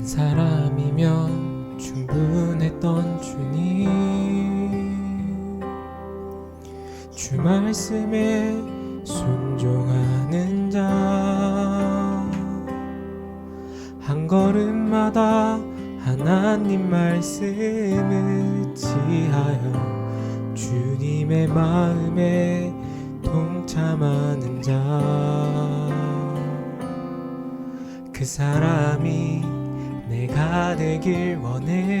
한 사람이면 충분했던 주님. 주 말씀에 순종하는 자. 한 걸음마다 하나님 말씀을 지하여 주님의 마음에 동참하는 자. 그 사람이 되길 원해.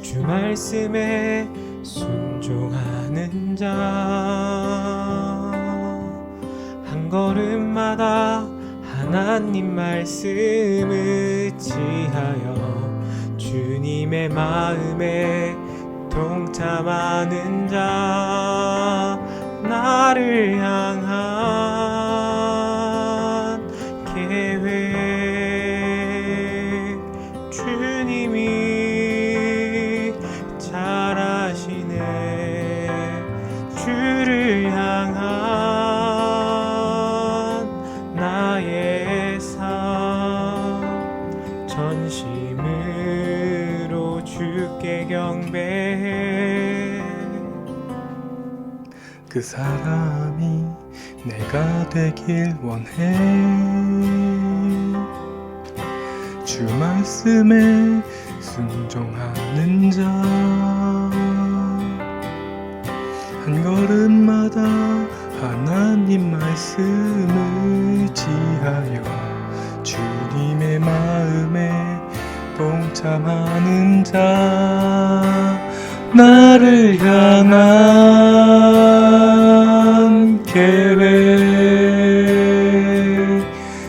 주 말씀에 순종하는 자 한 걸음마다 하나님 말씀을 지하여 주님의 마음에 동참하는 자 나를 향한 전심으로 주께 경배해. 그 사람이 내가 되길 원해. 주 말씀에 순종하는 자. 한 걸음마다 하나님 말씀을 지하여 동참하는 자 나를 향한 계획.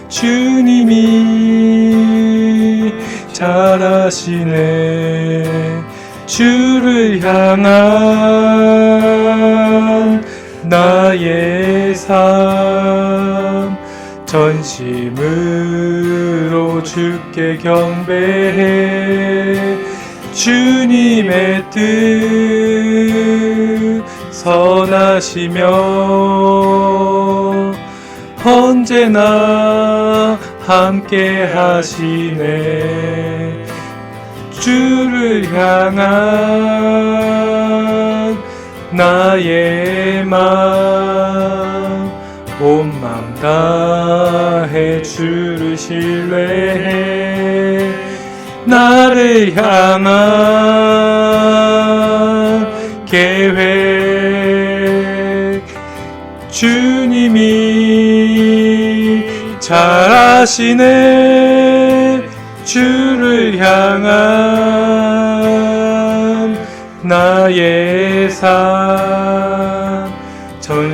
주님이 잘 아시네. 주를 향한 나의 삶 전심으 로 주께 경배해 주님의 뜻 선하시며 언제나 함께 하시네. 주를 향한 나의 마음 온맘 다해 주를 신뢰해 나를 향한 계획. 주님이 잘 아시네. 주를 향한 나의 삶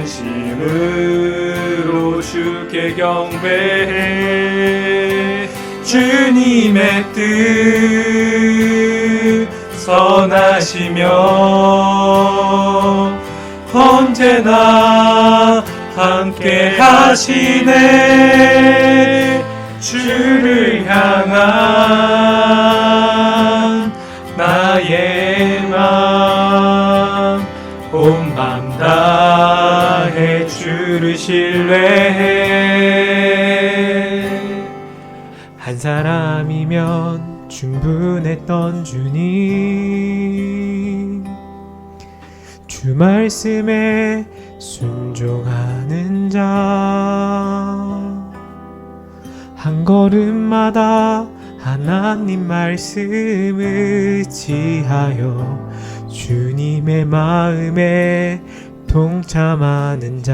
전심으로 주께 경배해. 주님의 뜻 선하시며 언제나 함께 하시네. 주를 향한 나의 맘 온맘 주를 신뢰해. 한 사람이면 충분했던 주님. 주 말씀에 순종하는 자. 한 걸음마다 하나님 말씀을 지하여 주님의 마음에 동참하는 자